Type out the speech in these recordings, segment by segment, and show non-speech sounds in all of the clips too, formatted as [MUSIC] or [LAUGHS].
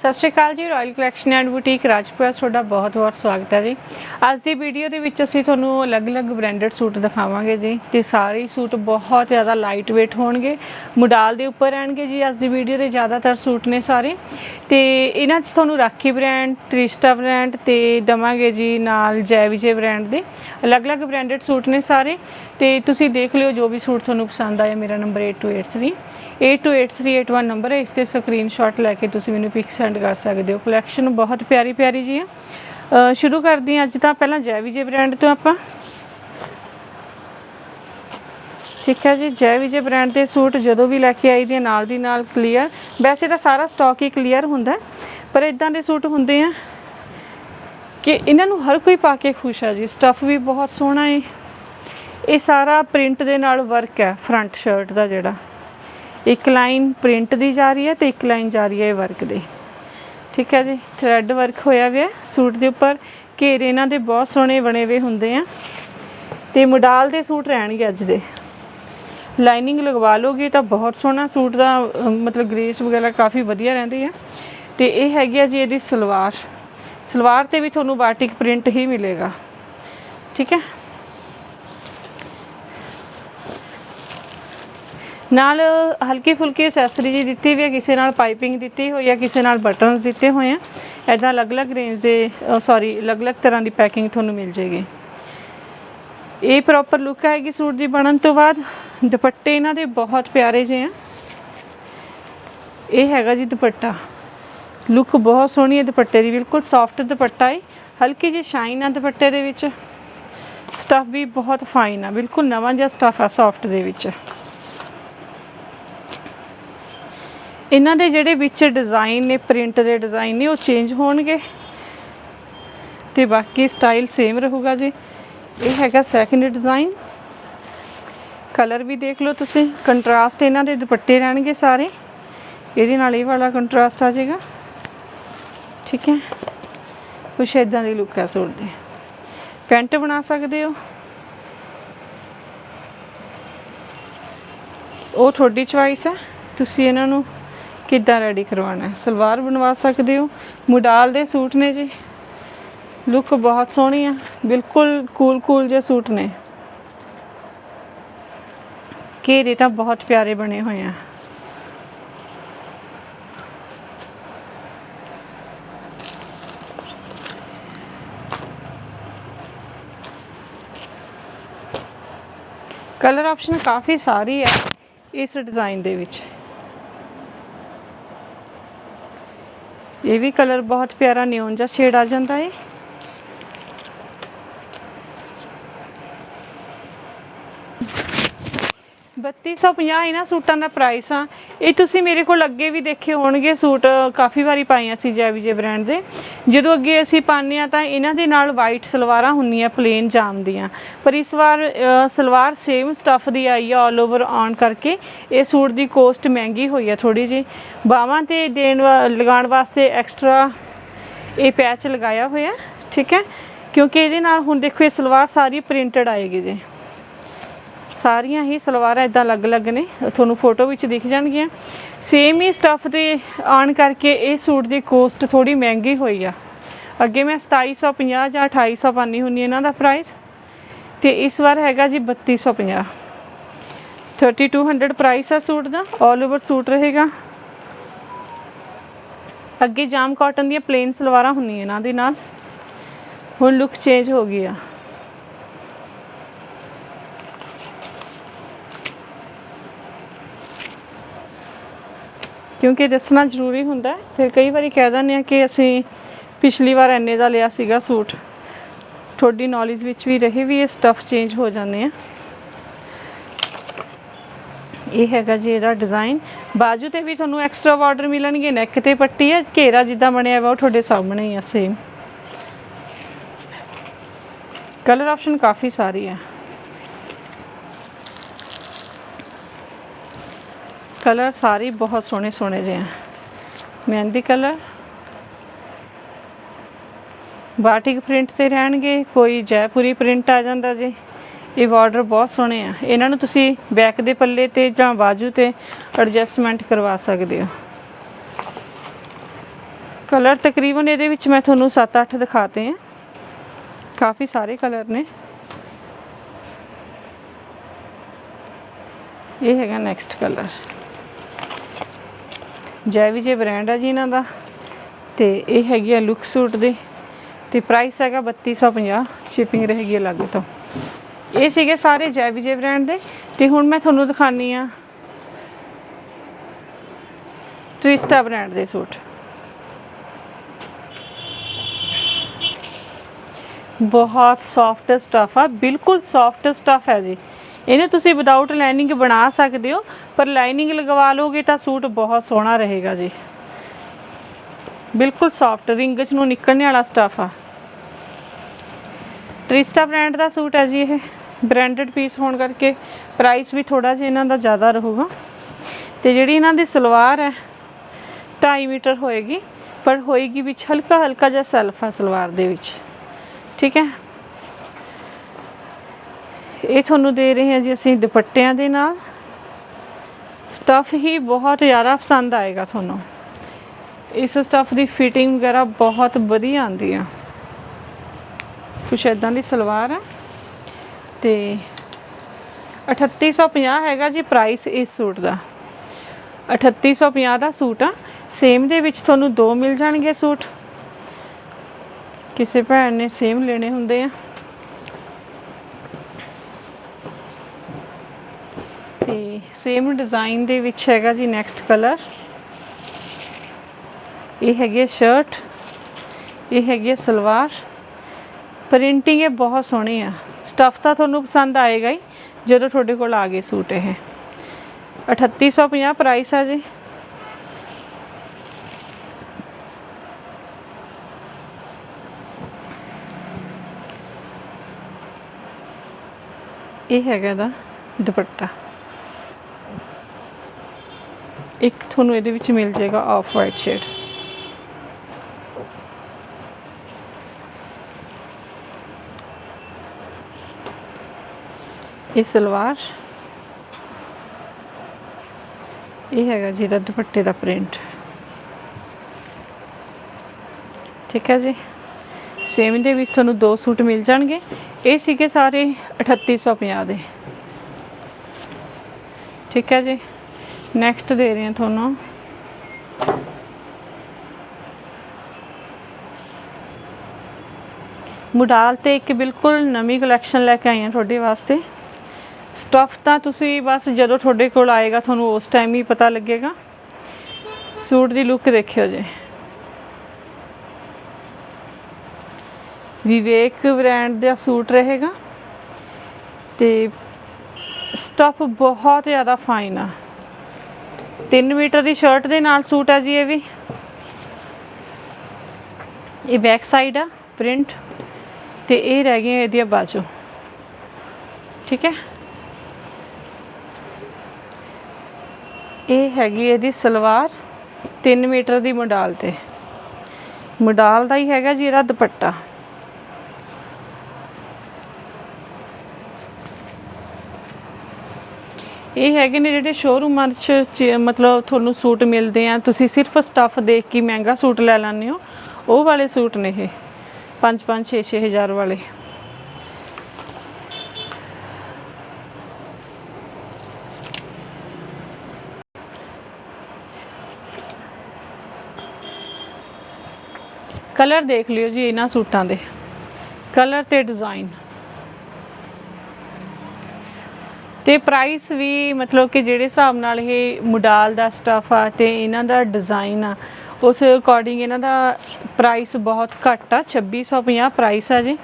ਸਤਿ ਸ਼੍ਰੀ ਅਕਾਲ ਜੀ royal collection and boutique Rajpura, ਤੁਹਾਡਾ ਬਹੁਤ-ਬਹੁਤ ਸਵਾਗਤ ਹੈ ਜੀ। ਅੱਜ ਦੀ ਵੀਡੀਓ ਦੇ ਵਿੱਚ ਅਸੀਂ ਤੁਹਾਨੂੰ ਅਲੱਗ-ਅਲੱਗ ਬ੍ਰਾਂਡਡ ਸੂਟ ਦਿਖਾਵਾਂਗੇ ਜੀ ਤੇ ਸਾਰੇ ਸੂਟ ਬਹੁਤ ਜ਼ਿਆਦਾ ਲਾਈਟ weight ਹੋਣਗੇ। ਮੁਡਾਲ ਦੇ ਉੱਪਰ ਰਹਿਣਗੇ ਜੀ ਅੱਜ ਦੀ ਵੀਡੀਓ ਦੇ ਜ਼ਿਆਦਾਤਰ ਸੂਟ ਨੇ ਸਾਰੇ। ਤੇ ਇਹਨਾਂ 'ਚ ਤੁਹਾਨੂੰ ਰਾਖੀ ਬ੍ਰਾਂਡ ਤ੍ਰਿਸ਼ਟਾ ਬ੍ਰਾਂਡ ਤੇ ਦਵਾਂਗੇ ਜੀ ਨਾਲ ਜੈ ਵਿਜੇ ਬ੍ਰਾਂਡ ਦੇ। ਅਲੱਗ-ਅਲੱਗ ਬ੍ਰਾਂਡਡ ਸੂਟ ਨੇ ਸਾਰੇ। ਤੇ ਤੁਸੀਂ ਦੇਖ ਲਿਓ ਜੋ ਵੀ ਸੂਟ ਤੁਹਾਨੂੰ ਪਸੰਦ ਆਇਆ, ਮੇਰਾ ਨੰਬਰ 8283 828381 ਨੰਬਰ ਹੈ। ਇਸ ਤੇ ਸਕਰੀਨਸ਼ਾਟ ਲੈ ਕੇ ਤੁਸੀਂ ਮੈਨੂੰ ਪਿਕ ਸੈਂਡ ਕਰ ਸਕਦੇ ਹੋ। ਕਲੈਕਸ਼ਨ ਬਹੁਤ ਪਿਆਰੀ ਪਿਆਰੀ ਜੀ ਹੈ। ਸ਼ੁਰੂ ਕਰਦੀ ਹਾਂ ਅੱਜ ਤਾਂ ਪਹਿਲਾਂ ਜੈ ਵਿਜੇ ਬ੍ਰਾਂਡ ਤੋਂ ਆਪਾਂ। ਠੀਕ ਹੈ ਜੀ, ਜੈ ਵਿਜੇ ਬ੍ਰਾਂਡ ਦੇ ਸੂਟ ਜਦੋਂ ਵੀ ਲੈ ਕੇ ਆਈ ਦੇ ਨਾਲ ਦੀ ਨਾਲ ਕਲੀਅਰ ਵੈਸੇ ਤਾਂ ਸਾਰਾ ਸਟਾਕ ਹੀ ਕਲੀਅਰ ਹੁੰਦਾ ਪਰ ਇਦਾਂ ਦੇ ਸੂਟ ਹੁੰਦੇ ਆ ਕਿ ਇਹਨਾਂ ਨੂੰ ਹਰ ਕੋਈ ਪਾ ਕੇ ਖੁਸ਼ ਹੈ ਜੀ। ਸਟੱਫ ਵੀ ਬਹੁਤ ਸੋਹਣਾ ਹੈ ਇਹ ਸਾਰਾ ਪ੍ਰਿੰਟ ਦੇ ਨਾਲ ਵਰਕ ਹੈ ਫਰੰਟ ਸ਼ਰਟ ਦਾ ਜਿਹੜਾ। ਇੱਕ ਲਾਈਨ ਪ੍ਰਿੰਟ ਦੀ ਜਾ ਰਹੀ ਹੈ ਤੇ ਇੱਕ ਲਾਈਨ ਜਾ ਰਹੀ ਹੈ ਵਰਕ ਦੇ। ਠੀਕ ਹੈ ਜੀ ਥ੍ਰੈਡ ਵਰਕ ਹੋਇਆ ਹੋਇਆ ਸੂਟ ਦੇ ਉੱਪਰ ਘੇਰੇ ਇਹਨਾਂ ਦੇ ਬਹੁਤ ਸੋਹਣੇ ਬਣੇ ਹੋਏ ਹੁੰਦੇ ਆ। ਤੇ ਮੋਡਲ ਦੇ ਸੂਟ ਰਹਿਣਗੇ ਅੱਜ ਦੇ। ਲਾਈਨਿੰਗ ਲਗਵਾ ਲੋਗੇ ਤਾਂ ਬਹੁਤ ਸੋਹਣਾ ਸੂਟ ਦਾ ਮਤਲਬ ਗ੍ਰੇਸ ਵਗੈਰਾ ਕਾਫੀ ਵਧੀਆ ਰਹਿੰਦੀ ਹੈ ਤੇ ਇਹ ਹੈਗੀ ਆ ਜੀ ਇਹਦੀ ਸਲਵਾਰ। ਸਲਵਾਰ ਤੇ ਵੀ ਤੁਹਾਨੂੰ ਬਾਟਿਕ ਪ੍ਰਿੰਟ ਹੀ ਮਿਲੇਗਾ। ਠੀਕ ਹੈ? ਨਾਲ ਹਲਕੀ ਫੁਲਕੀ ਐਕਸੈਸਰੀ ਜੀ ਦਿੱਤੀ ਵੀ ਹੈ ਕਿਸੇ ਨਾਲ ਪਾਈਪਿੰਗ ਦਿੱਤੀ ਹੋਈ ਹੈ ਕਿਸੇ ਨਾਲ ਬਟਨਸ ਦਿੱਤੇ ਹੋਏ ਆ। ਐਦਾਂ ਅਲੱਗ-ਅਲੱਗ ਰੇਂਜ ਦੇ ਸੌਰੀ ਅਲੱਗ-ਅਲੱਗ ਤਰ੍ਹਾਂ ਦੀ ਪੈਕਿੰਗ ਤੁਹਾਨੂੰ ਮਿਲ ਜੇਗੀ ਇਹ ਪ੍ਰੋਪਰ ਲੁੱਕ ਆਏਗੀ ਸੂਟ ਦੀ ਬਣਨ ਤੋਂ ਬਾਅਦ। ਦੁਪੱਟੇ ਇਹਨਾਂ ਦੇ ਬਹੁਤ ਪਿਆਰੇ ਜਿਹੇ ਆ। ਇਹ ਹੈਗਾ ਜੀ ਦੁਪੱਟਾ। ਲੁੱਕ ਬਹੁਤ ਸੋਹਣੀ ਹੈ ਦੁਪੱਟੇ ਦੀ, ਬਿਲਕੁਲ ਸੌਫਟ ਦੁਪੱਟਾ ਹੈ ਹਲਕੀ ਜਿਹੀ ਸ਼ਾਈਨ ਆ ਦੁਪੱਟੇ ਦੇ ਵਿੱਚ। ਸਟਫ ਵੀ ਬਹੁਤ ਫਾਈਨ ਆ, ਬਿਲਕੁਲ ਨਵਾਂ ਜਿਹਾ ਸਟਫ ਆ ਸੌਫਟ ਦੇ ਵਿੱਚ। ਇਹਨਾਂ ਦੇ ਜਿਹੜੇ ਵਿੱਚ ਡਿਜ਼ਾਈਨ ਨੇ ਪ੍ਰਿੰਟ ਦੇ ਡਿਜ਼ਾਈਨ ਨੇ, ਉਹ ਚੇਂਜ ਹੋਣਗੇ। ਤੇ ਬਾਕੀ ਸਟਾਈਲ ਸੇਮ ਰਹੂਗਾ ਜੀ। ਇਹ ਹੈਗਾ ਸੈਕਿੰਡ ਡਿਜ਼ਾਈਨ ਕਲਰ ਵੀ ਦੇਖ ਲਓ ਤੁਸੀਂ। ਕੰਟਰਾਸਟ ਇਹਨਾਂ ਦੇ ਦੁਪੱਟੇ ਰਹਿਣਗੇ ਸਾਰੇ। ਇਹਦੇ ਨਾਲ ਇਹ ਵਾਲਾ ਕੰਟਰਾਸਟ ਆ ਜਾਏਗਾ। ਠੀਕ ਹੈ। ਕੁਛ ਇਦਾਂ ਦੀ ਲੁੱਕ ਹੈ ਸੂਟ ਦੀ। ਪੈਂਟ ਬਣਾ ਸਕਦੇ ਹੋ? ਉਹ ਤੁਹਾਡੀ ਚੁਆਇਸ ਹੈ ਤੁਸੀਂ ਇਹਨਾਂ ਨੂੰ ਕਿੱਦਾਂ ਰੈਡੀ ਕਰਵਾਉਣਾ ਹੈ? ਸਲਵਾਰ ਬਣਵਾ ਸਕਦੇ ਹੋ? ਮੁਡਾਲ ਦੇ ਸੂਟ ਨੇ ਜੀ। ਲੁੱਕ ਬਹੁਤ ਸੋਹਣੀ ਆ। ਬਿਲਕੁਲ ਕੂਲ ਕੂਲ ਜਿਹੇ ਸੂਟ ਨੇ। ਘੇਰੇ ਤਾਂ ਬਹੁਤ ਪਿਆਰੇ ਬਣੇ ਹੋਏ ਆ। ਕਲਰ ਆਪਸ਼ਨ ਕਾਫੀ ਸਾਰੀ ਹੈ ਇਸ ਡਿਜ਼ਾਈਨ ਦੇ ਵਿੱਚ। ਇਹ ਵੀ ਕਲਰ ਬਹੁਤ ਪਿਆਰਾ ਨਿਓਨ ਜਿਹਾ ਸ਼ੇਡ ਆ ਜਾਂਦਾ ਹੈ ਬੱਤੀ ਸੌ ਪੰਜਾਹ ਇਹਨਾਂ ਸੂਟਾਂ ਦਾ ਪ੍ਰਾਈਸ ਆ। ਇਹ ਤੁਸੀਂ ਮੇਰੇ ਕੋਲ ਅੱਗੇ ਵੀ ਦੇਖੇ ਹੋਣਗੇ, ਸੂਟ ਕਾਫੀ ਵਾਰੀ ਪਾਈਆਂ ਸੀ ਜੈ ਵਿਜੇ ਬ੍ਰਾਂਡ ਦੇ। ਜਦੋਂ ਅੱਗੇ ਅਸੀਂ ਪਾਉਂਦੇ ਆ ਤਾਂ ਇਹਨਾਂ ਦੇ ਨਾਲ ਵਾਈਟ ਸਲਵਾਰਾਂ ਹੁੰਦੀਆਂ ਪਲੇਨ ਜਾਮ ਦੀਆਂ। ਪਰ ਇਸ ਵਾਰ ਸਲਵਾਰ ਸੇਮ ਸਟੱਫ ਦੀ ਆਈ ਆ ਆਲ ਓਵਰ ਔਨ ਕਰਕੇ। ਇਹ ਸੂਟ ਦੀ ਕੋਸਟ ਮਹਿੰਗੀ ਹੋਈ ਆ ਥੋੜੀ ਜੀ ਬਾਹਾਂ ਤੇ ਦੇਣ ਵਾ- ਲਗਾਉਣ ਵਾਸਤੇ ਐਕਸਟਰਾ ਇਹ ਪੈਚ ਲਗਾਇਆ ਹੋਇਆ, ਠੀਕ ਹੈ? ਕਿਉਂਕਿ ਇਹਦੇ ਨਾਲ ਹੁਣ ਦੇਖੋ, ਇਹ ਸਲਵਾਰ ਸਾਰੀ ਪ੍ਰਿੰਟਡ ਆਏਗੀ ਜੀ। ਸਾਰੀਆਂ ਹੀ ਸਲਵਾਰਾਂ ਇਦਾਂ ਅਲੱਗ-ਅਲੱਗ ਨੇ। ਤੁਹਾਨੂੰ ਫੋਟੋ ਵਿੱਚ ਦਿਖ ਜਾਣਗੀਆਂ। ਸੇਮ ਹੀ ਸਟੱਫ ਤੇ ਆਣ ਕਰਕੇ ਇਹ ਸੂਟ ਦੀ ਕੋਸਟ ਥੋੜੀ ਮਹਿੰਗੀ ਹੋਈ ਆ। ਅੱਗੇ ਮੈਂ 2750 ਜਾਂ 2800 ਪਾਣੀ ਹੁੰਨੀ ਇਹਨਾਂ ਦਾ ਪ੍ਰਾਈਸ ਤੇ ਇਸ ਵਾਰ ਹੈਗਾ ਜੀ 3250 3200 ਪ੍ਰਾਈਸ ਆ ਸੂਟ ਦਾ। ਆਲ ਓਵਰ ਸੂਟ ਰਹੇਗਾ। ਅੱਗੇ ਜਾਮ ਕਾਟਨ ਦੀਆਂ ਪਲੇਨ ਸਲਵਾਰਾਂ ਹੁੰਦੀਆਂ ਇਹਨਾਂ ਦੇ ਨਾਲ। ਹੁਣ ਲੁੱਕ ਚੇਂਜ ਹੋ ਗਈ ਆ। ਕਿਉਂਕਿ ਦੱਸਣਾ ਜ਼ਰੂਰੀ ਹੁੰਦਾ ਫਿਰ ਕਈ ਵਾਰੀ ਕਹਿ ਦਿੰਦੇ ਆ ਕਿ ਅਸੀਂ ਪਿਛਲੀ ਵਾਰ ਐਨੇ ਦਾ ਲਿਆ ਸੀਗਾ ਸੂਟ। ਤੁਹਾਡੀ ਨੌਲੇਜ ਵਿੱਚ ਵੀ ਰਹੇ ਵੀ ਇਹ ਸਟਫ ਚੇਂਜ ਹੋ ਜਾਂਦੇ ਆ। ਇਹ ਹੈਗਾ ਜੀ ਇਹਦਾ ਡਿਜ਼ਾਈਨ ਬਾਜੂ ਤੇ ਵੀ ਤੁਹਾਨੂੰ ਐਕਸਟਰਾ ਬਾਰਡਰ ਮਿਲਣਗੇ ਨੈਕ ਤੇ ਪੱਟੀ ਹੈ, ਘੇਰਾ ਜਿੱਦਾਂ ਬਣਿਆ ਵਾ ਉਹ ਤੁਹਾਡੇ ਸਾਹਮਣੇ ਹੀ ਆ ਸੇਮ ਕਲਰ ਆਪਸ਼ਨ ਕਾਫੀ ਸਾਰੀ ਹੈ। ਕਲਰ ਸਾਰੇ ਬਹੁਤ ਸੋਹਣੇ ਸੋਹਣੇ ਜਿਹੇ ਆ। ਮਹਿੰਦੀ ਕਲਰ। ਬਾਟਿਕ ਪ੍ਰਿੰਟ ਤੇ ਰਹਿਣਗੇ, ਕੋਈ ਜੈਪੁਰੀ ਪ੍ਰਿੰਟ ਆ ਜਾਂਦਾ ਜੀ। ਇਹ ਬਾਰਡਰ ਬਹੁਤ ਸੋਹਣੇ ਆ। ਇਹਨਾਂ ਨੂੰ ਤੁਸੀਂ ਬੈਕ ਦੇ ਪੱਲੇ ਤੇ ਜਾਂ ਬਾਜੂ ਤੇ ਐਡਜਸਟਮੈਂਟ ਕਰਵਾ ਸਕਦੇ ਹੋ। ਕਲਰ ਤਕਰੀਬਨ ਇਹਦੇ ਵਿੱਚ ਮੈਂ ਤੁਹਾਨੂੰ 7-8 ਦਿਖਾਤੇ ਆ। ਕਾਫੀ ਸਾਰੇ ਕਲਰ ਨੇ। ਇਹ ਹੈਗਾ ਨੈਕਸਟ ਕਲਰ। ਜੈ ਵਿਜੇ ਬ੍ਰਾਂਡ ਆ ਜੀ ਇਹਨਾਂ ਦਾ। ਤੇ ਇਹ ਹੈਗੀ ਆ ਲੁੱਕ ਸੂਟ ਦੇ। ਤੇ ਪ੍ਰਾਈਸ ਹੈਗਾ 3250 ਸ਼ਿਪਿੰਗ ਰਹੇਗੀ ਅਲੱਗ ਤੋਂ। ਇਹ ਸੀਗੇ ਸਾਰੇ ਜੈ ਵਿਜੇ ਬ੍ਰਾਂਡ ਦੇ। ਤੇ ਹੁਣ ਮੈਂ ਤੁਹਾਨੂੰ ਦਿਖਾਨੀ ਆ ਟ੍ਰਿਸਟਾ ਬ੍ਰਾਂਡ ਦੇ ਸੂਟ। ਬਹੁਤ ਸੌਫਟ ਸਟਫ ਆ, ਬਿਲਕੁਲ ਸੌਫਟ ਸਟਫ ਹੈ ਜੀ। ਇਹਨੂੰ ਤੁਸੀਂ ਵਿਦਆਊਟ ਲਾਈਨਿੰਗ ਬਣਾ ਸਕਦੇ ਹੋ, ਪਰ ਲਾਈਨਿੰਗ ਲਗਵਾ ਲੋਗੇ ਤਾਂ ਸੂਟ ਬਹੁਤ ਸੋਹਣਾ ਰਹੇਗਾ ਜੀ। ਬਿਲਕੁਲ ਸੌਫਟ ਰਿੰਗ ਚ ਨੂੰ ਨਿਕਲਣ ਵਾਲਾ ਸਟਫ ਆ। ਟ੍ਰਿਸਟਾ ਬ੍ਰਾਂਡ ਦਾ ਸੂਟ ਹੈ ਜੀ ਇਹ। ਬ੍ਰਾਂਡਡ ਪੀਸ ਹੋਣ ਕਰਕੇ ਪ੍ਰਾਈਸ ਵੀ ਥੋੜਾ ਜਿਹਾ ਇਹਨਾਂ ਦਾ ਜ਼ਿਆਦਾ ਰਹੂਗਾ। ਤੇ ਜਿਹੜੀ ਇਹਨਾਂ ਦੀ ਸਲਵਾਰ ਹੈ 2.5 ਮੀਟਰ ਹੋਏਗੀ, ਪਰ ਹੋਏਗੀ ਵਿੱਚ ਹਲਕਾ ਹਲਕਾ ਜਿਹਾ ਸੈਲਫ ਆ ਸਲਵਾਰ ਦੇ ਵਿੱਚ। ਠੀਕ ਹੈ? ਇਹ ਤੁਹਾਨੂੰ ਦੇ ਰਹੇ ਹਾਂ ਜੀ ਅਸੀਂ ਦੁਪੱਟਿਆਂ ਦੇ ਨਾਲ। ਸਟਫ ਹੀ ਬਹੁਤ ਜ਼ਿਆਦਾ ਪਸੰਦ ਆਏਗਾ ਤੁਹਾਨੂੰ। ਇਸ ਸਟਫ ਦੀ ਫਿਟਿੰਗ ਵਗੈਰਾ ਬਹੁਤ ਵਧੀਆ ਆਉਂਦੀ ਆ। ਕੁਛ ਇਦਾਂ ਦੀ ਸਲਵਾਰ ਆ। ਤੇ 3850 ਹੈਗਾ ਜੀ ਪ੍ਰਾਈਸ ਇਸ ਸੂਟ ਦਾ। 3850 ਦਾ ਸੂਟ ਆ। ਸੇਮ ਦੇ ਵਿੱਚ ਤੁਹਾਨੂੰ ਦੋ ਮਿਲ ਜਾਣਗੇ ਸੂਟ। ਕਿਸੇ ਭੈਣ ਨੇ ਸੇਮ ਲੈਣੇ ਹੁੰਦੇ ਆ ਤੇ ਸੇਮ ਡਿਜ਼ਾਈਨ ਦੇ ਵਿੱਚ ਹੈਗਾ ਜੀ ਨੈਕਸਟ ਕਲਰ ਇਹ ਹੈਗੀ ਸ਼ਰਟ ਇਹ ਹੈਗੀ ਹੈ ਸਲਵਾਰ। ਪ੍ਰਿੰਟਿੰਗ ਇਹ ਬਹੁਤ ਸੋਹਣੀ ਆ। ਸਟਫ ਤਾਂ ਤੁਹਾਨੂੰ ਪਸੰਦ ਆਏਗਾ ਹੀ, ਜਦੋਂ ਤੁਹਾਡੇ ਕੋਲ ਆ ਗਏ ਸੂਟ ਇਹ। 3850 ਪ੍ਰਾਈਸ ਆ ਜੀ। ਇਹ ਹੈਗਾ ਦਾ ਦੁਪੱਟਾ। ਇੱਕ ਤੁਹਾਨੂੰ ਇਹਦੇ ਵਿੱਚ ਮਿਲ ਜਾਏਗਾ ਆਫ ਵਾਈਟ ਸ਼ੇਡ ਇਹ ਸਲਵਾਰ। ਇਹ ਹੈਗਾ ਜੀ ਦਾ ਦੁਪੱਟੇ ਦਾ ਪ੍ਰਿੰਟ ਠੀਕ ਹੈ ਜੀ? ਸੇਮ ਦੇ ਵਿੱਚ ਤੁਹਾਨੂੰ ਦੋ ਸੂਟ ਮਿਲ ਜਾਣਗੇ। ਇਹ ਸੀਗੇ ਸਾਰੇ 3850 ਦੇ। ਠੀਕ ਹੈ ਜੀ? ਨੈਕਸਟ ਦੇ ਰਹੇ ਹਾਂ ਤੁਹਾਨੂੰ। ਮੁਡਾਲ ਤੇ ਇੱਕ ਬਿਲਕੁਲ ਨਵੀਂ ਕਲੈਕਸ਼ਨ ਲੈ ਕੇ ਆਈ ਹਾਂ ਤੁਹਾਡੇ ਵਾਸਤੇ। ਸਟਫ ਤਾਂ ਤੁਸੀਂ ਬਸ ਜਦੋਂ ਤੁਹਾਡੇ ਕੋਲ ਆਏਗਾ ਤੁਹਾਨੂੰ ਉਸ ਟਾਈਮ ਹੀ ਪਤਾ ਲੱਗੇਗਾ। ਸੂਟ ਦੀ ਲੁੱਕ ਦੇਖਿਓ ਜੀ। ਵਿਵੇਕ ਬ੍ਰਾਂਡ ਦਾ ਸੂਟ ਰਹੇਗਾ। ਤੇ ਸਟਫ ਬਹੁਤ ਜ਼ਿਆਦਾ ਫਾਈਨ ਆ। 3 ਮੀਟਰ ਦੀ ਸ਼ਰਟ ਦੇ ਨਾਲ ਸੂਟ ਆ ਜੀ ਇਹ ਵੀ। ਇਹ ਬੈਕ ਸਾਈਡ ਆ ਪ੍ਰਿੰਟ ਤੇ ਇਹ ਰਹਿ ਗਈਆਂ ਇਹਦੀਆਂ ਬਾਜੂ ਠੀਕ ਹੈ? ਇਹ ਹੈਗੀ ਇਹਦੀ ਸਲਵਾਰ 3 ਮੀਟਰ ਦੀ ਮਡਾਲ ਤੇ। ਮਡਾਲ ਦਾ ਹੀ ਹੈਗਾ ਜੀ ਇਹਦਾ ਦੁਪੱਟਾ। ਇਹ ਹੈਗੇ ਨੇ ਜਿਹੜੇ ਸ਼ੋਰੂਮਾਂ 'ਚ ਮਤਲਬ ਤੁਹਾਨੂੰ ਸੂਟ ਮਿਲਦੇ ਆ। ਤੁਸੀਂ ਸਿਰਫ ਸਟੱਫ ਦੇਖ ਕੇ ਮਹਿੰਗਾ ਸੂਟ ਲੈ ਲੈਂਦੇ ਹੋ। ਉਹ ਵਾਲੇ ਸੂਟ ਨੇ ਇਹ। 5 5 6 6 ਹਜ਼ਾਰ ਵਾਲੇ। ਕਲਰ ਦੇਖ ਲਿਓ ਜੀ ਇਹਨਾਂ ਸੂਟਾਂ ਦੇ। ਕਲਰ ਤੇ ਡਿਜ਼ਾਈਨ ਤੇ ਪ੍ਰਾਈਸ ਵੀ ਮਤਲਬ ਕਿ ਜਿਹੜੇ ਹਿਸਾਬ ਨਾਲ ਇਹ ਮੁਡਾਲ ਦਾ ਸਟਫ ਆ ਤੇ ਇਹਨਾਂ ਦਾ ਡਿਜ਼ਾਈਨ ਆ, ਉਸ ਅਕੋਰਡਿੰਗ ਇਹਨਾਂ ਦਾ ਪ੍ਰਾਈਸ ਬਹੁਤ ਘੱਟ ਆ 2650 ਪ੍ਰਾਈਸ ਆ ਜੀ।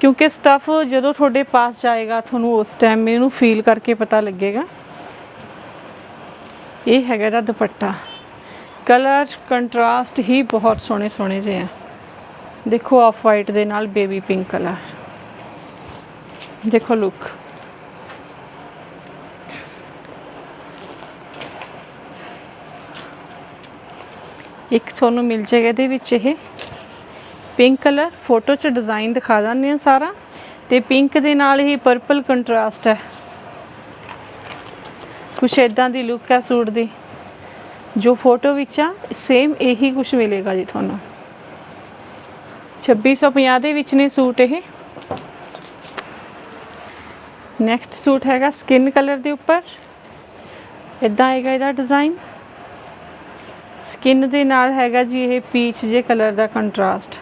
ਕਿਉਂਕਿ ਸਟਫ ਜਦੋਂ ਤੁਹਾਡੇ ਪਾਸ ਜਾਏਗਾ, ਤੁਹਾਨੂੰ ਉਸ ਟਾਈਮ ਇਹਨੂੰ ਫੀਲ ਕਰਕੇ ਪਤਾ ਲੱਗੇਗਾ। ਇਹ ਹੈਗਾ ਦਾ ਦੁਪੱਟਾ। ਕਲਰ ਕੰਟਰਾਸਟ ਹੀ ਬਹੁਤ ਸੋਹਣੇ ਸੋਹਣੇ ਜਿਹੇ ਆ। ਦੇਖੋ ਆਫ ਵਾਈਟ ਦੇ ਨਾਲ ਬੇਬੀ ਪਿੰਕ ਕਲਰ ਦੇਖੋ ਲੁੱਕ ਇੱਕ ਤੁਹਾਨੂੰ ਮਿਲ ਜਾਏਗਾ ਇਹਦੇ ਵਿੱਚ ਇਹ। ਪਿੰਕ ਕਲਰ ਫੋਟੋ 'ਚ ਡਿਜ਼ਾਈਨ ਦਿਖਾ ਦਿੰਦੇ ਆ ਸਾਰਾ। ਤੇ ਪਿੰਕ ਦੇ ਨਾਲ ਹੀ ਪਰਪਲ ਕੰਟਰਾਸਟ ਹੈ। ਕੁਛ ਇਦਾਂ ਦੀ ਲੁੱਕ ਹੈ ਸੂਟ ਦੀ। ਜੋ ਫੋਟੋ ਵਿੱਚ ਆ ਸੇਮ ਇਹੀ ਕੁਝ ਮਿਲੇਗਾ ਜੀ ਤੁਹਾਨੂੰ। 2650 ਦੇ ਵਿੱਚ ਨੇ ਸੂਟ ਇਹ। ਨੈਕਸਟ ਸੂਟ ਹੈਗਾ ਸਕਿਨ ਕਲਰ ਦੇ ਉੱਪਰ। ਇਦਾਂ ਆਏਗਾ ਇਹਦਾ ਡਿਜ਼ਾਈਨ ਸਕਿਨ ਦੇ ਨਾਲ ਹੈਗਾ ਜੀ ਇਹ ਪੀਚ ਜੇ ਕਲਰ ਦਾ ਕੰਟਰਾਸਟ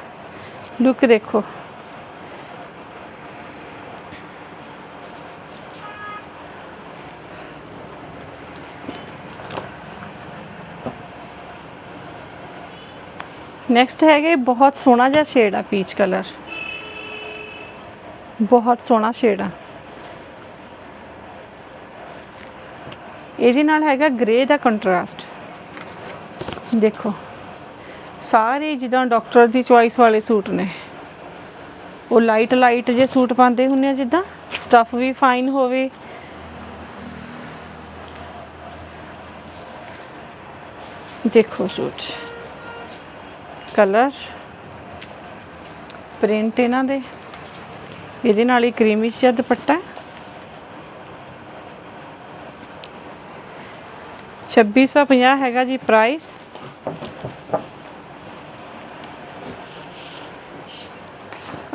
ਲੁੱਕ ਦੇਖੋ। ਨੈਕਸਟ ਹੈਗੇ ਬਹੁਤ ਸੋਹਣਾ ਜਿਹਾ ਸ਼ੇਡ ਆ ਪੀਚ ਕਲਰ ਬਹੁਤ ਸੋਹਣਾ ਸ਼ੇਡ ਆ। ਇਹਦੇ ਨਾਲ ਹੈਗਾ ਗ੍ਰੇ ਦਾ ਕੰਟਰਾਸਟ ਦੇਖੋ, ਸਾਰੇ ਜਿੱਦਾਂ ਡਾਕਟਰ ਦੀ ਚੁਆਇਸ ਵਾਲੇ ਸੂਟ ਨੇ। ਉਹ ਲਾਈਟ ਲਾਈਟ ਜੇ ਸੂਟ ਪਾਉਂਦੇ ਹੁੰਦੇ ਆ ਜਿੱਦਾਂ ਸਟਫ ਵੀ ਫਾਈਨ ਹੋਵੇ। ਦੇਖੋ ਸੂਟ ਕਲਰ ਪ੍ਰਿੰਟ ਇਹਨਾਂ ਦੇ। ਇਹਦੇ ਨਾਲ ਹੀ ਕਰੀਮੀ ਜਿਹਾ ਦੁਪੱਟਾ। 2650 ਹੈਗਾ ਜੀ ਪ੍ਰਾਈਸ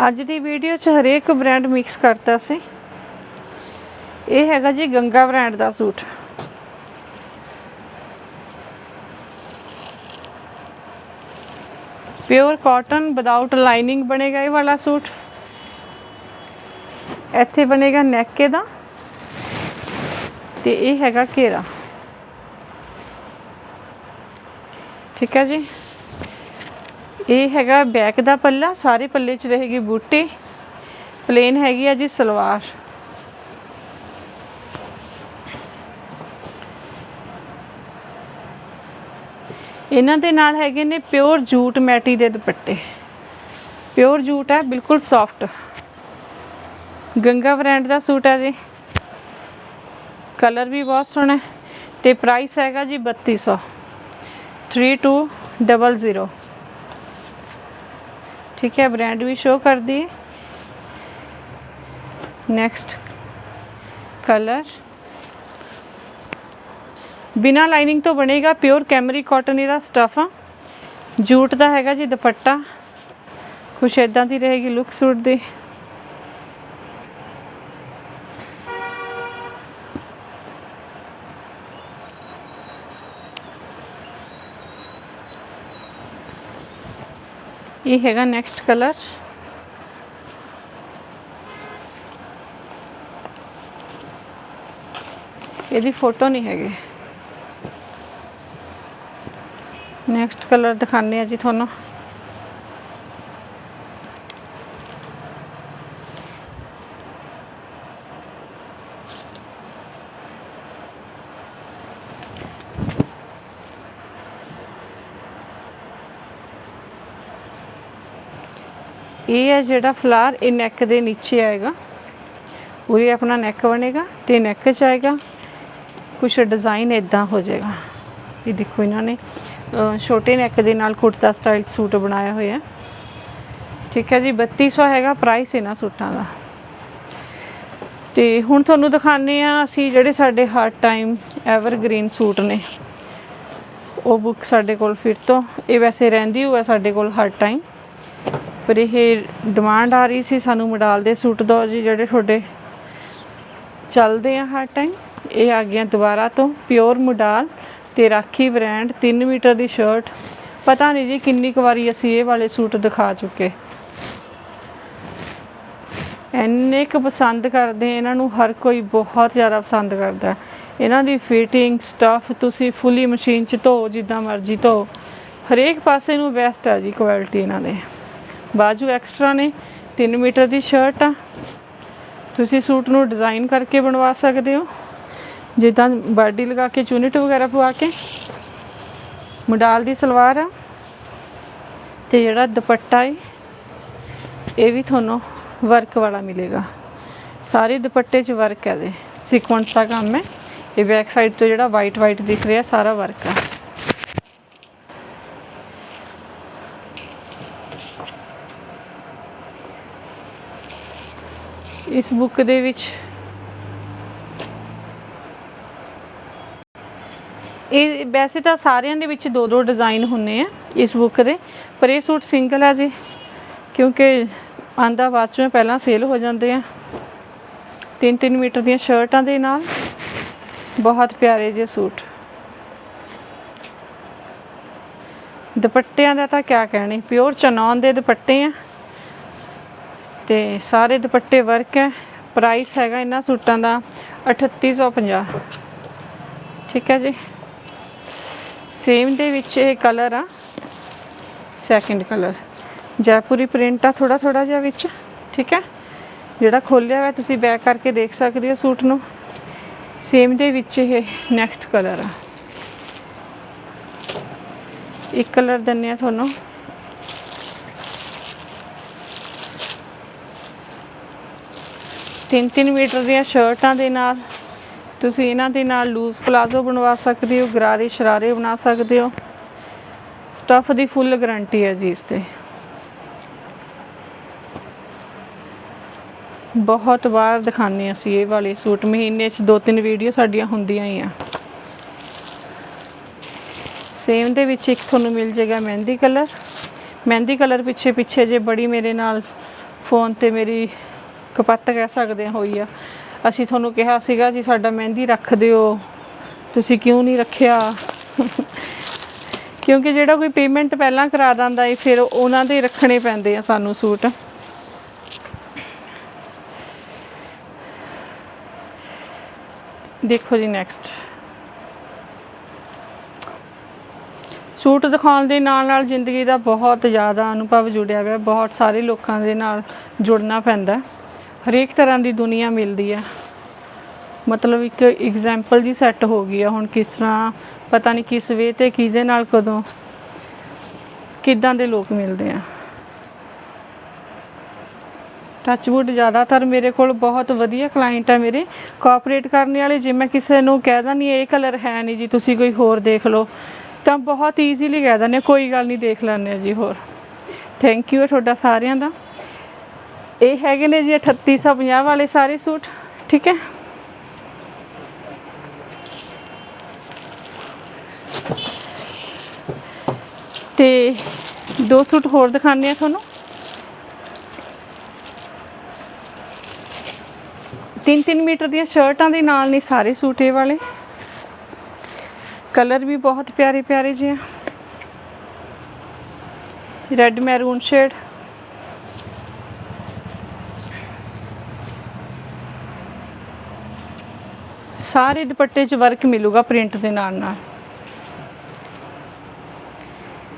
ਅੱਜ ਦੀ ਵੀਡੀਓ 'ਚ ਹਰੇਕ ਬ੍ਰਾਂਡ ਮਿਕਸ ਕਰਤਾ ਸੀ। ਇਹ ਹੈਗਾ ਜੀ ਗੰਗਾ ਬ੍ਰਾਂਡ ਦਾ suit. Pure cotton without lining ਬਣੇਗਾ ਇਹ ਵਾਲਾ ਸੂਟ। ਇੱਥੇ ਬਣੇਗਾ ਨੈਕ ਦਾ ਤੇ ਇਹ ਹੈਗਾ ਘੇਰਾ। ਠੀਕ ਹੈ ਜੀ? ਇਹ ਹੈਗਾ ਬੈਕ ਦਾ ਪੱਲਾ, ਸਾਰੇ ਪੱਲੇ 'ਚ ਰਹੇਗੀ ਬੂਟੀ। ਪਲੇਨ ਹੈਗੀ ਆ ਜੀ ਸਲਵਾਰ। ਇਹਨਾਂ ਦੇ ਨਾਲ ਹੈਗੇ ਨੇ ਪਿਓਰ ਜੂਟ ਮੈਟੀ ਦੇ ਦੁਪੱਟੇ। ਪਿਓਰ ਜੂਟ ਹੈ ਬਿਲਕੁਲ ਸੌਫਟ ਗੰਗਾ ਬ੍ਰਾਂਡ ਦਾ ਸੂਟ ਹੈ ਜੀ। ਕਲਰ ਵੀ ਬਹੁਤ ਸੋਹਣਾ ਹੈ ਤੇ ਪ੍ਰਾਈਸ ਹੈਗਾ ਜੀ 3200 3200 ਠੀਕ ਹੈ ਬ੍ਰਾਂਡ ਵੀ ਸ਼ੋ ਕਰ ਦਿਏ ਨੈਕਸਟ ਕਲਰ ਬਿਨਾ ਲਾਈਨਿੰਗ ਤੋਂ ਬਣੇਗਾ ਪਿਓਰ ਕੈਮਰੀ ਕਾਟਨ ਇਹਦਾ ਸਟਫ ਆ ਜੂਟ ਦਾ ਹੈਗਾ ਜੀ ਦੁਪੱਟਾ। ਕੁਛ ਇਦਾਂ ਦੀ ਰਹੇਗੀ ਲੁੱਕ ਸੂਟ ਦੀ। ਇਹ ਹੈਗਾ ਨੈਕਸਟ ਕਲਰ ਇਹਦੀ ਫੋਟੋ ਨਹੀਂ ਹੈਗੀ। ਨੈਕਸਟ ਕਲਰ ਦਿਖਾਣੇ ਆ ਜੀ ਤੁਹਾਨੂੰ। ਇਹ ਹੈ ਜਿਹੜਾ ਫਲਾਰ, ਇਹ ਨੈਕ ਦੇ ਨੀਚੇ ਆਏਗਾ। ਉਰੇ ਆਪਣਾ ਨੈਕ ਬਣੇਗਾ ਤੇ ਨੈਕ 'ਚ ਆਏਗਾ। ਕੁਛ ਡਿਜ਼ਾਈਨ ਇਦਾਂ ਹੋ ਜਾਏਗਾ। ਇਹ ਦੇਖੋ ਇਹਨਾਂ ਨੇ ਛੋਟੇ ਨੈਕ ਦੇ ਨਾਲ ਕੁੜਤਾ ਸਟਾਈਲ ਸੂਟ ਬਣਾਇਆ ਹੋਇਆ ਠੀਕ ਹੈ ਜੀ 3200 ਹੈਗਾ ਪ੍ਰਾਈਸ ਇਹਨਾਂ ਸੂਟਾਂ ਦਾ। ਤੇ ਹੁਣ ਤੁਹਾਨੂੰ ਦਿਖਾਣੇ ਆ ਅਸੀਂ ਜਿਹੜੇ ਸਾਡੇ ਹਰ ਟਾਈਮ ਐਵਰਗ੍ਰੀਨ ਸੂਟ ਨੇ। ਉਹ ਬੁੱਕ ਸਾਡੇ ਕੋਲ ਫਿਰ ਤੋਂ, ਇਹ ਵੈਸੇ ਰਹਿੰਦੀ ਹੋਇਆ ਸਾਡੇ ਕੋਲ ਹਰ ਟਾਈਮ ਪਰ ਇਹ ਡਿਮਾਂਡ ਆ ਰਹੀ ਸੀ ਸਾਨੂੰ ਮਡਾਲ ਦੇ ਸੂਟ ਦੋ ਜੀ, ਜਿਹੜੇ ਤੁਹਾਡੇ ਚੱਲਦੇ ਆ ਹਰ ਟਾਈਮ ਇਹ ਆ ਗਿਆ ਦੁਬਾਰਾ ਤੋਂ ਪਿਓਰ ਮਡਾਲ ਤੇ ਰਾਖੀ ਬ੍ਰਾਂਡ 3 ਮੀਟਰ ਦੀ ਸ਼ਰਟ ਪਤਾ ਨਹੀਂ ਜੀ ਕਿੰਨੀ ਕੁ ਵਾਰੀ ਅਸੀਂ ਇਹ ਵਾਲੇ ਸੂਟ ਦਿਖਾ ਚੁੱਕੇ। ਇੰਨੇ ਕੁ ਪਸੰਦ ਕਰਦੇ ਇਹਨਾਂ ਨੂੰ ਹਰ ਕੋਈ ਬਹੁਤ ਜ਼ਿਆਦਾ ਪਸੰਦ ਕਰਦਾ। ਇਹਨਾਂ ਦੀ ਫਿਟਿੰਗ ਸਟਫ ਤੁਸੀਂ ਫੁੱਲੀ ਮਸ਼ੀਨ 'ਚ ਧੋ, ਜਿੱਦਾਂ ਮਰਜ਼ੀ ਧੋ। ਹਰੇਕ ਪਾਸੇ ਨੂੰ ਬੈਸਟ ਆ ਜੀ ਕੁਆਲਿਟੀ ਇਹਨਾਂ ਦੇ। ਬਾਜੂ ਐਕਸਟਰਾ ਨੇ 3 ਮੀਟਰ ਦੀ ਸ਼ਰਟ ਆ। ਤੁਸੀਂ ਸੂਟ ਨੂੰ ਡਿਜ਼ਾਈਨ ਕਰਕੇ ਬਣਵਾ ਸਕਦੇ ਹੋ। ਜਿੱਦਾਂ ਬਾਡੀ ਲਗਾ ਕੇ ਚੂਨਿਟ ਵਗੈਰਾ ਪਵਾ ਕੇ। ਮਡਾਲ ਦੀ ਸਲਵਾਰ ਆ। ਤੇ ਜਿਹੜਾ ਦੁਪੱਟਾ ਹੈ ਇਹ ਵੀ ਤੁਹਾਨੂੰ ਵਰਕ ਵਾਲਾ ਮਿਲੇਗਾ। ਸਾਰੇ ਦੁਪੱਟੇ 'ਚ ਵਰਕ ਹੈ ਦੇ ਸੀਕੁਐਂਸ ਦਾ ਕੰਮ ਹੈ। ਇਹ ਬੈਕ ਸਾਈਡ ਤੋਂ ਜਿਹੜਾ ਵਾਈਟ ਵਾਈਟ ਦਿਖ ਰਿਹਾ, ਸਾਰਾ ਵਰਕ ਆ। ਇਸ ਬੁੱਕ ਦੇ ਵਿੱਚ। ਇਹ ਵੈਸੇ ਤਾਂ ਸਾਰਿਆਂ ਦੇ ਵਿੱਚ ਦੋ ਦੋ ਡਿਜ਼ਾਈਨ ਹੁੰਨੇ ਆ ਇਸ ਬੁੱਕ ਦੇ, ਪਰ ਇਹ ਸੂਟ ਸਿੰਗਲ ਆ ਜੀ, ਕਿਉਂਕਿ ਆਂਦਾ ਬਾਅਦ ਚੋਂ ਪਹਿਲਾਂ ਸੇਲ ਹੋ ਜਾਂਦੇ ਆ। 3-3 ਮੀਟਰ ਦੀਆਂ ਸ਼ਰਟਾਂ ਦੇ ਨਾਲ ਬਹੁਤ ਪਿਆਰੇ ਜਿਹੇ ਸੂਟ। ਦੁਪੱਟਿਆਂ ਦਾ ਤਾਂ ਕਿਆ ਕਹਿਣੇ, ਪਿਓਰ ਚਨੌਨ ਦੇ ਦੁਪੱਟੇ ਆ। ਤੇ ਸਾਰੇ ਦੁਪੱਟੇ ਵਰਕ ਹੈ। ਪ੍ਰਾਈਸ ਹੈਗਾ ਇਹਨਾਂ ਸੂਟਾਂ ਦਾ 3850 ਠੀਕ ਹੈ ਜੀ। ਸੇਮ ਦੇ ਵਿੱਚ ਇਹ ਕਲਰ ਆ। ਸੈਕਿੰਡ ਕਲਰ ਜੈਪੁਰੀ ਪ੍ਰਿੰਟ ਆ ਥੋੜਾ ਥੋੜਾ ਜਿਹਾ ਵਿੱਚ। ਠੀਕ ਹੈ। ਜਿਹੜਾ ਖੋਲਿਆ ਹੋਇਆ ਤੁਸੀਂ ਬੈਕ ਕਰਕੇ ਦੇਖ ਸਕਦੇ ਹੋ ਸੂਟ ਨੂੰ। ਸੇਮ ਦੇ ਵਿੱਚ ਇਹ ਨੈਕਸਟ ਕਲਰ ਆ। ਇੱਕ ਕਲਰ ਦਿੰਨੇ ਆ ਤੁਹਾਨੂੰ। ਤਿੰਨ ਤਿੰਨ ਮੀਟਰ ਦੀਆਂ ਸ਼ਰਟਾਂ ਦੇ ਨਾਲ ਤੁਸੀਂ ਇਹਨਾਂ ਦੇ ਨਾਲ ਲੂਜ਼ ਪਲਾਜ਼ੋ ਬਣਵਾ ਸਕਦੇ ਹੋ, ਗਰਾਰੇ ਸ਼ਰਾਰੇ ਬਣਾ ਸਕਦੇ ਹੋ। ਸਟਫ ਦੀ ਫੁੱਲ ਗਾਰੰਟੀ ਹੈ ਜੀ ਇਸ ਤੇ। ਬਹੁਤ ਵਾਰ ਦਿਖਾਉਂਦੇ ਅਸੀਂ ਇਹ ਵਾਲੇ ਸੂਟ, ਮਹੀਨੇ 'ਚ ਦੋ ਤਿੰਨ ਵੀਡੀਓ ਸਾਡੀਆਂ ਹੁੰਦੀਆਂ ਹੀ ਆ। ਸੇਮ ਦੇ ਵਿੱਚ ਇੱਕ ਤੁਹਾਨੂੰ ਮਿਲ ਜਾਏਗਾ ਮਹਿੰਦੀ ਕਲਰ। ਮਹਿੰਦੀ ਕਲਰ ਪਿੱਛੇ ਪਿੱਛੇ ਜੇ ਬੜੀ ਮੇਰੇ ਨਾਲ ਫੋਨ ਤੇ ਮੇਰੀ ਕਪੱਤ ਕਹਿ ਸਕਦੇ ਹਾਂ ਹੋਈ ਆ। ਅਸੀਂ ਤੁਹਾਨੂੰ ਕਿਹਾ ਸੀਗਾ ਜੀ, ਸਾਡਾ ਮਹਿੰਦੀ ਰੱਖ ਦਿਓ। ਤੁਸੀਂ ਕਿਉਂ ਨਹੀਂ ਰੱਖਿਆ? [LAUGHS] ਕਿਉਂਕਿ ਜਿਹੜਾ ਕੋਈ ਪੇਮੈਂਟ ਪਹਿਲਾਂ ਕਰਾ ਦਿੰਦਾ ਏ, ਫਿਰ ਉਹਨਾਂ ਦੇ ਰੱਖਣੇ ਪੈਂਦੇ ਆ ਸਾਨੂੰ ਸੂਟ। ਦੇਖੋ ਜੀ ਨੈਕਸਟ ਸੂਟ ਦਿਖਾਉਣ ਦੇ ਨਾਲ ਨਾਲ ਜ਼ਿੰਦਗੀ ਦਾ ਬਹੁਤ ਜ਼ਿਆਦਾ ਅਨੁਭਵ ਜੁੜਿਆ ਹੋਇਆ, ਬਹੁਤ ਸਾਰੇ ਲੋਕਾਂ ਦੇ ਨਾਲ ਜੁੜਨਾ ਪੈਂਦਾ। ਹਰੇਕ ਤਰ੍ਹਾਂ ਦੀ ਦੁਨੀਆ ਮਿਲਦੀ ਹੈ ਮਤਲਬ ਇੱਕ ਐਗਜ਼ਾਮਪਲ ਜੀ ਸੈੱਟ ਹੋ ਗਈ ਆ ਹੁਣ ਕਿਸ ਤਰ੍ਹਾਂ ਪਤਾ ਨਹੀਂ ਕਿਸ ਵੇ ਤੇ ਕਿਹਦੇ ਨਾਲ ਕਦੋਂ ਕਿੱਦਾਂ ਦੇ ਲੋਕ ਮਿਲਦੇ ਆ। ਟੱਚਵੁੱਡ ਜ਼ਿਆਦਾਤਰ ਮੇਰੇ ਕੋਲ ਬਹੁਤ ਵਧੀਆ ਕਲਾਇੰਟ ਆ ਮੇਰੇ। ਕੋਆਪਰੇਟ ਕਰਨ ਵਾਲੇ ਜੇ ਮੈਂ ਕਿਸੇ ਨੂੰ ਕਹਿ ਦਿੰਦੀ ਇਹ ਕਲਰ ਹੈ ਨਹੀਂ ਜੀ ਤੁਸੀਂ ਕੋਈ ਹੋਰ ਦੇਖ ਲਓ ਤਾਂ ਬਹੁਤ ਈਜ਼ੀਲੀ ਕਹਿ ਦਿੰਦੇ ਹਾਂ, ਕੋਈ ਗੱਲ ਨਹੀਂ ਦੇਖ ਲੈਂਦੇ ਜੀ ਹੋਰ। ਥੈਂਕ ਯੂ ਤੁਹਾਡਾ ਸਾਰਿਆਂ ਦਾ। ਇਹ ਹੈਗੇ ਨੇ ਜੀ 3850 ਵਾਲੇ ਸਾਰੇ ਸੂਟ, ਠੀਕ ਹੈ? ਤੇ ਦੋ ਸੂਟ ਹੋਰ ਦਿਖਾਉਂਦੇ ਆ ਤੁਹਾਨੂੰ। ਤਿੰਨ ਤਿੰਨ ਮੀਟਰ ਦੀਆਂ ਸ਼ਰਟਾਂ ਦੇ ਨਾਲ ਨੇ ਸਾਰੇ ਸੂਟ ਇਹ ਵਾਲੇ। ਕਲਰ ਵੀ ਬਹੁਤ ਪਿਆਰੇ ਪਿਆਰੇ ਜਿਹੇ ਆ। ਰੈੱਡ ਮੈਰੂਨ ਸ਼ੇਡ ਸਾਰੇ ਦੁਪੱਟੇ 'ਚ ਵਰਕ ਮਿਲੂਗਾ ਪ੍ਰਿੰਟ ਦੇ ਨਾਲ ਨਾਲ।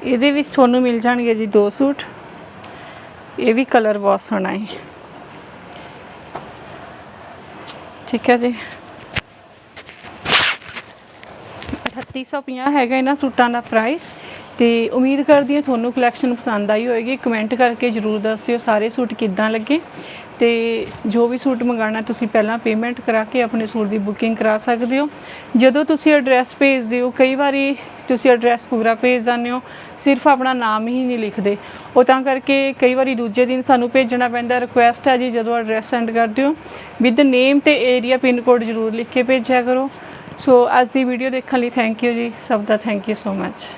ਇਹਦੇ ਵਿੱਚ ਤੁਹਾਨੂੰ ਮਿਲ ਜਾਣਗੇ ਜੀ ਦੋ ਸੂਟ। ਇਹ ਵੀ ਕਲਰ ਬਹੁਤ ਸੋਹਣਾ ਹੈ। ਠੀਕ ਹੈ ਜੀ। 3850 ਹੈਗਾ ਇਹਨਾਂ ਸੂਟਾਂ ਦਾ ਪ੍ਰਾਈਸ ਤੇ ਉਮੀਦ ਕਰਦੀ ਹਾਂ ਤੁਹਾਨੂੰ ਕਲੈਕਸ਼ਨ ਪਸੰਦ ਆਈ ਹੋਏਗੀ। ਕਮੈਂਟ ਕਰਕੇ ਜਰੂਰ ਦੱਸਿਓ ਸਾਰੇ ਸੂਟ ਕਿੱਦਾਂ ਲੱਗੇ। ਤੇ ਜੋ ਵੀ ਸੂਟ ਮੰਗਾਣਾ ਤੁਸੀਂ ਪਹਿਲਾਂ ਪੇਮੈਂਟ ਕਰਾ ਕੇ ਆਪਣੇ ਸੂਟ ਦੀ ਬੁਕਿੰਗ ਕਰਾ ਸਕਦੇ ਹੋ। ਜਦੋਂ ਤੁਸੀਂ ਐਡਰੈਸ ਭੇਜਦੇ ਹੋ, ਕਈ ਵਾਰੀ ਤੁਸੀਂ ਐਡਰੈਸ ਪੂਰਾ ਭੇਜ ਦਿੰਦੇ ਹੋ, ਸਿਰਫ ਆਪਣਾ ਨਾਮ ਹੀ ਨਹੀਂ ਲਿਖਦੇ। ਉਹ ਤਾਂ ਕਰਕੇ ਕਈ ਵਾਰੀ ਦੂਜੇ ਦਿਨ ਸਾਨੂੰ ਭੇਜਣਾ ਪੈਂਦਾ ਰਿਕੁਐਸਟ ਹੈ ਜੀ ਜਦੋਂ ਐਡਰੈਸ ਸੈਂਡ ਕਰਦੇ ਹੋ। ਵਿਦ ਨੇਮ ਤੇ ਏਰੀਆ ਪਿਨ ਕੋਡ ਜ਼ਰੂਰ ਲਿਖ ਕੇ ਭੇਜਿਆ ਕਰੋ। ਸੋ ਅੱਜ ਦੀ ਵੀਡੀਓ ਦੇਖਣ ਲਈ ਥੈਂਕ ਯੂ ਜੀ। ਸਭ ਦਾ ਥੈਂਕ ਯੂ ਸੋ ਮੱਚ